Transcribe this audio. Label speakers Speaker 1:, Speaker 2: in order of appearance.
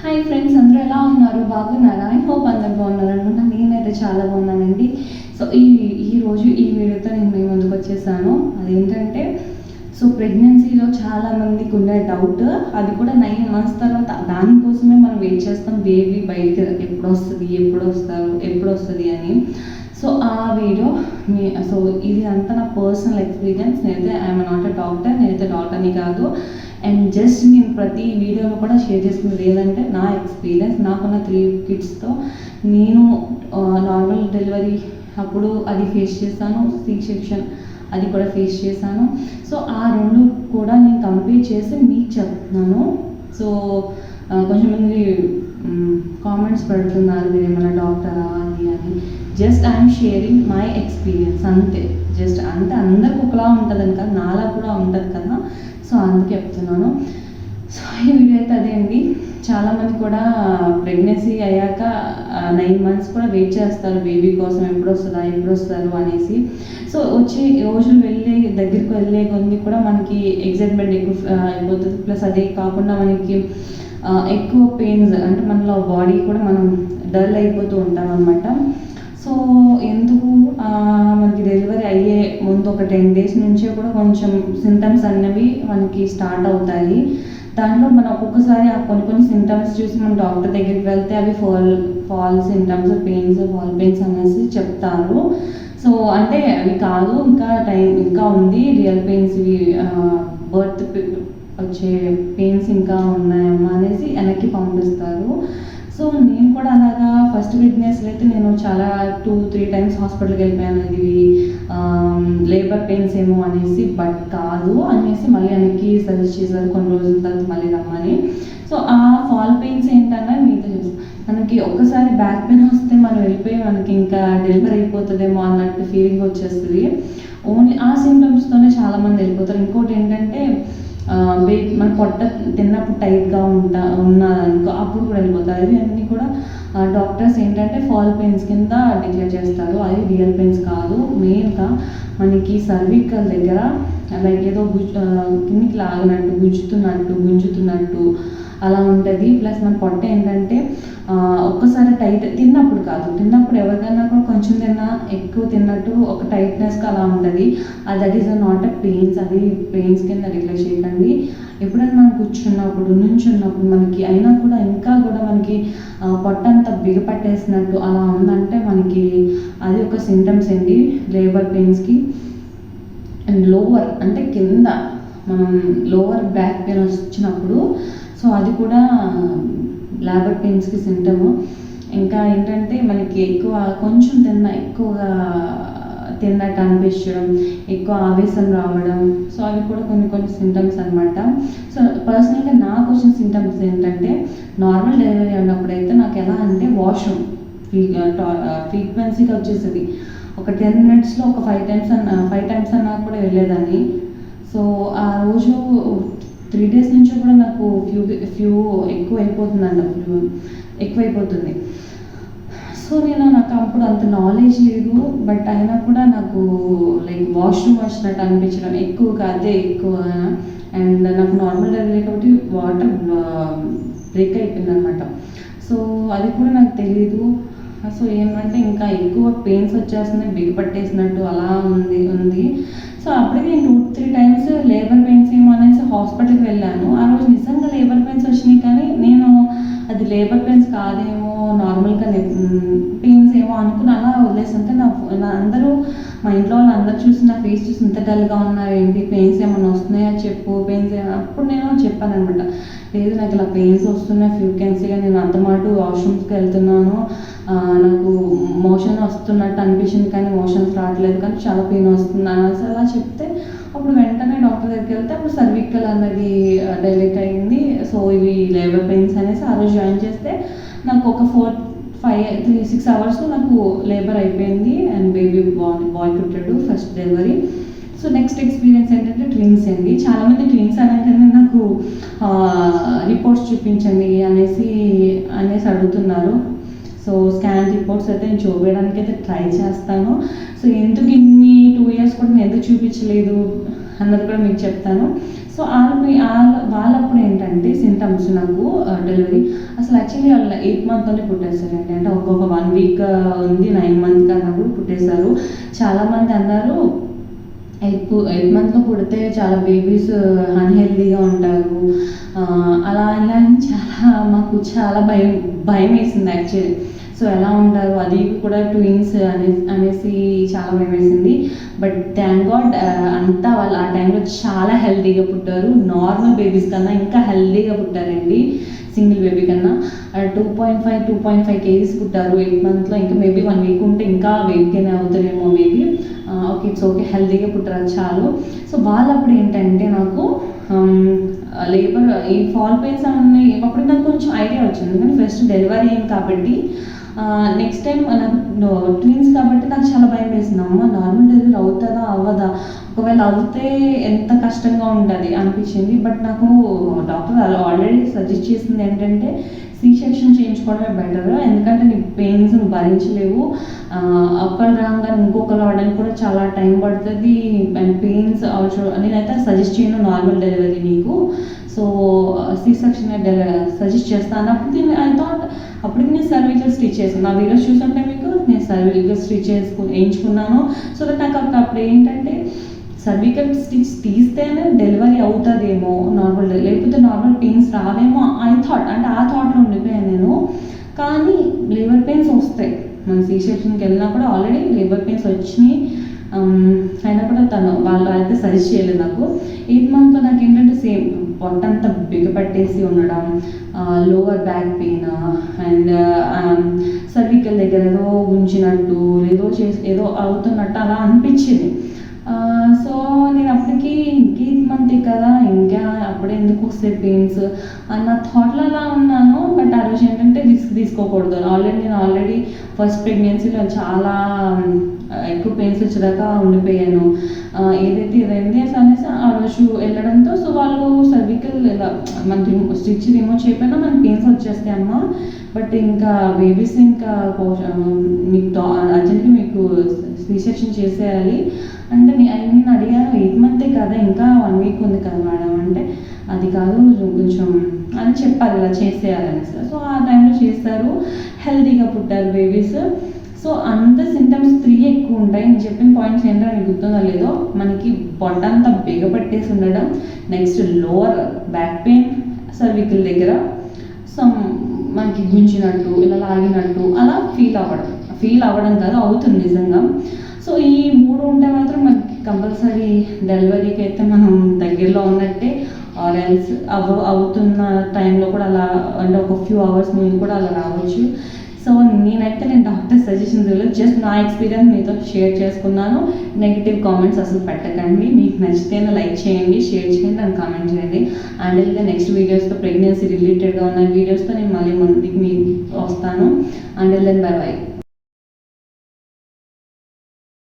Speaker 1: Hi friends అందరూ ఎలా ఉన్నారు? బాగున్నారా? ఐ హోప్ అందరు బాగున్నారు? అనుకుంటా నేనైతే చాలా బాగున్నానండి. సో ఈ ఈ రోజు ఈ వీడియోతో నేను మీ ముందుకు వచ్చేసాను. అదేంటంటే సో ప్రెగ్నెన్సీలో చాలా మందికి ఉన్న డౌట్ అది కూడా నైన్ మంత్స్ తర్వాత దానికోసమే మనం వెయిట్ చేస్తాం? బేబీ బయటకి ఎప్పుడు వస్తుంది ఎప్పుడు వస్తారు ఎప్పుడు వస్తుంది అని. సో ఆ వీడియో మీ సో ఇది అంతా నా పర్సనల్ ఎక్స్పీరియన్స్ నేనైతే ఐఎమ్ నాట్ అ డాక్టర్ నేనైతే డాక్టర్ని కాదు. అండ్ జస్ట్ నేను ప్రతి వీడియోలో కూడా షేర్ చేసుకునేది ఏదంటే నా ఎక్స్పీరియన్స్ నాకున్న త్రీ కిడ్స్తో నేను నార్మల్ డెలివరీ అప్పుడు అది ఫేస్ చేశాను. సి సెక్షన్ అది కూడా ఫేస్ చేశాను. సో ఆ రెండు కూడా నేను కంపేర్ చేసి మీకు చెప్తున్నాను. సో కొంచెం మంది Mm, కామెంట్స్ పెడుతున్నారు మీరు ఏమైనా డాక్టరా అది అని just I'm sharing my experience అంతే. జస్ట్ అంటే అందరికి ఒకలా ఉంటుందని కదా నాలా కూడా ఉంటుంది కదా. సో అందుకే చెప్తున్నాను. సో ఈ వీడియో అయితే అదే అండి. చాలామంది కూడా ప్రెగ్నెన్సీ అయ్యాక నైన్ మంత్స్ కూడా వెయిట్ చేస్తారు బేబీ కోసం ఎప్పుడు వస్తుందా ఎప్పుడు వస్తారు అనేసి. సో వచ్చే రోజులు వెళ్ళే దగ్గరికి వెళ్ళే కొన్ని కూడా మనకి ఎగ్జైట్మెంట్ ఎక్కువ అయిపోతుంది. ప్లస్ అదే కాకుండా మనకి ఎక్కువ పెయిన్స్ అంటే మనలో బాడీ కూడా మనం డల్ అయిపోతూ ఉంటాం అనమాట సో ఎందుకు? మనకి డెలివరీ అయ్యే ముందు ఒక టెన్ డేస్ నుంచే కూడా కొంచెం సింటమ్స్ అనేవి మనకి స్టార్ట్ అవుతాయి. దాంట్లో మనం ఒక్కొక్కసారి ఆ కొన్ని కొన్ని సింటమ్స్ చూసి మనం డాక్టర్ దగ్గరికి వెళ్తే అవి false false symptoms pains false pains అనేసి చెప్తారు. సో అంటే అవి కాదు ఇంకా టైం ఇంకా ఉంది రియల్ పెయిన్స్ ఇవి బర్త్ వచ్చే పెయిన్స్ ఇంకా ఉన్నాయమ్మా అనేసి వెనక్కి పంపిస్తారు. సో నేను కూడా అలాగా ఫస్ట్ ప్రెగ్నెన్సీలో అయితే నేను చాలా టూ త్రీ టైమ్స్ హాస్పిటల్కి వెళ్ళిపోయాను. ఇది లేబర్ పెయిన్స్ ఏమో అనేసి బట్ కాదు అనేసి మళ్ళీ వెనక్కి సజెస్ట్ చేశారు. కొన్ని రోజుల తర్వాత మళ్ళీ రమ్మని. సో ఆ ఫాల్ పెయిన్స్ ఏంటన్నా మీతో తెలుసు మనకి ఒక్కసారి బ్యాక్ పెయిన్ వస్తే మనం వెళ్ళిపోయి మనకి ఇంకా డెలివరీ అయిపోతుందేమో అన్నట్టు ఫీలింగ్ వచ్చేస్తుంది. ఓన్లీ ఆ సిమ్టమ్స్తోనే చాలామంది వెళ్ళిపోతారు. ఇంకోటి ఏంటంటే బేబీ మన పొట్ట తిన్నప్పుడు టైట్గా ఉంటా ఉన్నదనుకో అప్పుడు కూడా వెళ్ళిపోతారు. ఇవన్నీ కూడా డాక్టర్స్ ఏంటంటే ఫాల్ పెయిన్స్ కింద డిక్లేర్ చేస్తారు. అది రియల్ పెయిన్స్ కాదు. మెయిన్గా మనకి సర్వికల్ దగ్గర లైక్ ఏదో గుజ్ కిందికి లాగినట్టు గుంజుతున్నట్టు గుంజుతున్నట్టు అలా ఉంటుంది. ప్లస్ మన పొట్ట ఏంటంటే ఒక్కసారి టైట్ తిన్నప్పుడు కాదు. తిన్నప్పుడు ఎవరికైనా కూడా కొంచెం తిన్నా ఎక్కువ తిన్నట్టు ఒక టైట్నెస్గా అలా ఉంటుంది. అది that is not a pains అది పెయిన్స్ కింద డిక్లేర్ చేయకండి. ఎప్పుడైనా మనం కూర్చున్నప్పుడు నుంచున్నప్పుడు మనకి అయినా కూడా ఇంకా కూడా మనకి పొట్ట అంతా బిగపట్టేసినట్టు అలా ఉందంటే మనకి అది ఒక సింటమ్స్ అండి. లేబర్ పెయిన్స్కి అండ్ లోవర్ అంటే కింద మనం లోవర్ బ్యాక్ పెయిన్ వచ్చినప్పుడు సో అది కూడా లేబర్ పెయిన్స్కి సింటమ్ ఇంకా ఏంటంటే మనకి ఎక్కువ కొంచెం తిన్న ఎక్కువగా తిన్నట్టు అనిపించడం ఎక్కువ ఆవేశం రావడం. సో అవి కూడా కొన్ని కొన్ని సింటమ్స్ అనమాట సో పర్సనల్గా నాకు వచ్చిన సింటమ్స్ ఏంటంటే నార్మల్ డెలివరీ ఉన్నప్పుడైతే నాకు ఎలా అంటే వాష్రూమ్ ఫ్రీక్వెన్సీగా వచ్చేసేది. ఒక టెన్ మినిట్స్లో ఒక ఫైవ్ టైమ్స్ అన్న ఫైవ్ టైమ్స్ అన్నా కూడా వెళ్ళేదాన్ని. సో ఆ రోజు త్రీ డేస్ నుంచి కూడా నాకు ఫ్యూ ఫ్యూ ఎక్కువ అయిపోతుందండి ఫ్యూ ఎక్కువైపోతుంది. సో నేను నాకు అప్పుడు అంత నాలెడ్జ్ లేదు బట్ అయినా కూడా నాకు లైక్ వాష్రూమ్ వచ్చినట్టు అనిపించడం ఎక్కువగా అదే ఎక్కువ. అండ్ నాకు నార్మల్ డెలివరీ కాబట్టి వాటర్ బ్రేక్ అయిపోయింది అనమాట సో అది కూడా నాకు తెలియదు సో ఏమంటే ఇంకా ఎక్కువ పెయిన్స్ వచ్చేస్తున్నాయి బిగపట్టేసినట్టు అలా ఉంది ఉంది. సో అప్పటికి నేను టూ త్రీ టైమ్స్ హాస్పిటల్కి వెళ్ళాను. ఆ రోజు నిజంగా లేబర్ పెయిన్స్ వచ్చినాయి కానీ నేను అది లేబర్ పెయిన్స్ కాదేమో నార్మల్గా పెయిన్స్ ఏమో అనుకుని అలా వదిలేస్తుంటే నా నా అందరూ మా ఇంట్లో వాళ్ళు అందరూ చూసి నా ఫేస్ చూసి ఇంత డల్గా ఉన్నారు ఏంటి పెయిన్స్ ఏమైనా వస్తున్నాయా చెప్పు పెయిన్స్ అప్పుడు నేను చెప్పాను అనమాట లేదు నాకు ఇలా పెయిన్స్ వస్తున్నాయి ఫ్రీక్వెన్సీగా నేను అంతమాటు వాష్రూమ్స్కి వెళ్తున్నాను. నాకు మోషన్ వస్తున్నట్టు అనిపించింది కానీ మోషన్స్ రావట్లేదు కానీ చాలా పెయిన్ వస్తుంది. అని అలా చెప్తే అప్పుడు వెంటనే డాక్టర్ దగ్గరికి వెళ్తే అప్పుడు సర్వికల్ అన్నది డైలెక్ట్ అయింది. సో ఇవి లేబర్ పెయిన్స్ అనేసి ఆ రోజు జాయిన్ చేస్తే నాకు ఒక ఫోర్ ఫైవ్ త్రీ సిక్స్ అవర్స్లో నాకు లేబర్ అయిపోయింది అండ్ బేబీ బాయ్ బాయ్ పుట్టాడు first delivery so next experience ఏంటంటే ట్విన్స్ అండి. చాలామంది ట్విన్స్ అనగానే నాకు రిపోర్ట్స్ చూపించండి అనేసి అనేసి అడుగుతున్నారు. సో స్కాన్ రిపోర్ట్స్ అయితే నేను చూపించడానికి అయితే ట్రై చేస్తాను. సో ఎందుకు ఇన్ని టూ ఇయర్స్ కూడా నేను ఎందుకు చూపించలేదు అన్నది కూడా మీకు చెప్తాను. సో వాళ్ళకి వాళ్ళ వాళ్ళప్పుడు ఏంటంటే సింటమ్స్ నాకు డెలివరీ అసలు యాక్చువల్లీ వాళ్ళ ఎయిట్ మంత్లోనే పుట్టేశారండి. అంటే ఒక్కొక్క వన్ వీక్ ఉంది నైన్ మంత్ అన్నప్పుడు పుట్టేశారు. చాలామంది అన్నారు ఎయిత్ ఎయిత్ మంత్లో పుడితే చాలా బేబీస్ అన్హెల్దీగా ఉంటారు. అలా ఇలా అని చాలా మాకు చాలా భయం భయం వేసింది యాక్చువల్లీ. సో ఎలా ఉంటారు అది కూడా ట్విన్స్ అనే అనేసి చాలా భయం వేసింది. బట్ థ్యాంక్ గాడ్ అంతా వాళ్ళు ఆ టైంలో చాలా హెల్తీగా పుట్టారు. నార్మల్ బేబీస్ కన్నా ఇంకా హెల్తీగా పుట్టారండి. సింగిల్ బేబీ కన్నా. Two point five two point five KGs పుట్టారు ఎయిట్ మంత్లో ఇంకా మేబీ వన్ వీక్ ఉంటే ఇంకా వెయిట్ గెయిన్ అవుతారేమో మేబీ. ఓకే ఇట్స్ ఓకే హెల్తీగా పుట్టారు చాలు. సో వాళ్ళప్పుడు ఏంటంటే నాకు లేబర్ ఈ ఫాల్ పెయిన్స్ అన్నీ అప్పుడు నాకు కొంచెం ఐడియా వచ్చింది. ఎందుకంటే ఫస్ట్ డెలివరీ అయింది కాబట్టి నెక్స్ట్ టైం నాకు ట్విన్స్ కాబట్టి నాకు చాలా భయం వేసింది. అమ్మ నార్మల్ డెలివరీ అవుతుందా అవ్వదా? ఒకవేళ అవుతే ఎంత కష్టంగా ఉంటుంది అనిపించింది. బట్ నాకు డాక్టర్ ఆల్రెడీ సజెస్ట్ చేసింది ఏంటంటే సి సెక్షన్ చేయించుకోవడమే బెటర్. ఎందుకంటే నీకు పెయిన్స్ నువ్వు భరించలేవు. ఒకళ్ళు రాగానే ఇంకొకరు రావడానికి కూడా చాలా టైం పడుతుంది. అండ్ పెయిన్స్ నేనైతే సజెస్ట్ చేయను నార్మల్ డెలివరీ నీకు. సో సి సెక్షన్ సజెస్ట్ చేస్తాను. అప్పుడు ఐ థాట్ అప్పటికి నేను సర్వికల్ స్టిచ్ చేసాను నా వీడియోస్ చూసుంటే మీకు నేను సర్వికల్ స్టిచ్ చేసుకు వేయించుకున్నాను. సో దట్ నాకు అప్పుడు అప్పుడు ఏంటంటే సర్వికల్ స్టిచ్ తీస్తేనే డెలివరీ అవుతుందేమో నార్మల్ లేకపోతే నార్మల్ పెయిన్స్ రావేమో ఐ థాట్ అంటే ఆ థాట్లో ఉండిపోయాను నేను. కానీ లేబర్ పెయిన్స్ వస్తాయి. మన సీ సెక్షన్కి వెళ్ళినా కూడా ఆల్రెడీ లేబర్ పెయిన్స్ వచ్చినాయి. Um, అయినా కూడా తను వాళ్ళు అయితే సజెస్ట్ చేయలేదు నాకు. ఎయిత్ మంత్లో నాకు ఏంటంటే సేమ్ పొట్టంతా బిగపట్టేసి ఉండడం lower back pain and cervical దగ్గర ఏదో ఉంచినట్టు ఏదో చేసి ఏదో అవుతున్నట్టు అలా అనిపించింది. సో నేను అప్పటికి ఇంకేత్ మంత్ కదా ఇంకా అప్పుడే ఎందుకు వస్తాయి పెయిన్స్ అన్న థాట్లో అలా ఉన్నాను బట్ ఆ రోజు ఏంటంటే రిస్క్ తీసుకోకూడదు. ఆల్రెడీ నేను ఆల్రెడీ ఫస్ట్ ప్రెగ్నెన్సీలో చాలా um, ఎక్కువ పెయిన్స్ వచ్చేదాకా ఉండిపోయాను. ఏదైతే ఇదైంది అసలు అనేసి ఆ రోజు వెళ్ళడంతో సో వాళ్ళు సర్వికల్ ఇలా మన స్టిచ్ రిమూవ్ చేయకపోయినా మనకి పెయిన్స్ వచ్చేస్తాయి అమ్మ. బట్ ఇంకా బేబీస్ ఇంకా మీకు అర్జెంట్గా మీకు సి సెక్షన్ చేసేయాలి. అంటే నే- నేను అడిగాను ఎయిట్ మంతే కదా ఇంకా వన్ వీక్ ఉంది కదా మేడం అంటే అది కాదు కొంచెం అని చెప్పాలి ఇలా చేసేయాలని సో ఆ టైంలో చేస్తారు హెల్తీగా పుట్టారు బేబీస్ సో అంత సింటమ్స్ త్రీ ఎక్కువ ఉంటాయి. నేను చెప్పిన పాయింట్స్ ఏంటో మీకు గుర్తుందో లేదో మనకి పొట్టంతా బిగపట్టేసి ఉండడం next lower back pain cervical దగ్గర సమ్ మనకి గుంజినట్టు ఇలా లాగినట్టు అలా ఫీల్ అవ్వడం. ఫీల్ అవ్వడం కాదు అవుతుంది నిజంగా. సో ఈ మూడు ఉంటే మాత్రం మనకి కంపల్సరీ డెలివరీకి అయితే మనం దగ్గరలో ఉన్నట్టే ఆర్ ఎల్స్ అవ అవుతున్న టైంలో కూడా అలా అంటే ఒక ఫ్యూ అవర్స్ ముందు కూడా అలా రావచ్చు. సో నేనైతే నేను డాక్టర్ సజెషన్స్ జస్ట్ నా ఎక్స్పీరియన్స్ మీతో షేర్ చేసుకున్నాను. నెగిటివ్ కామెంట్స్ అసలు పెట్టకండి. మీకు నచ్చితేనే లైక్ చేయండి షేర్ చేయండి అండ్ కామెంట్ చేయండి. అండ్ ఇంకా నెక్స్ట్ వీడియోస్తో ప్రెగ్నెన్సీ రిలేటెడ్గా ఉన్న వీడియోస్తో నేను మళ్ళీ ముందుకు మీకు వస్తాను. And then bye bye.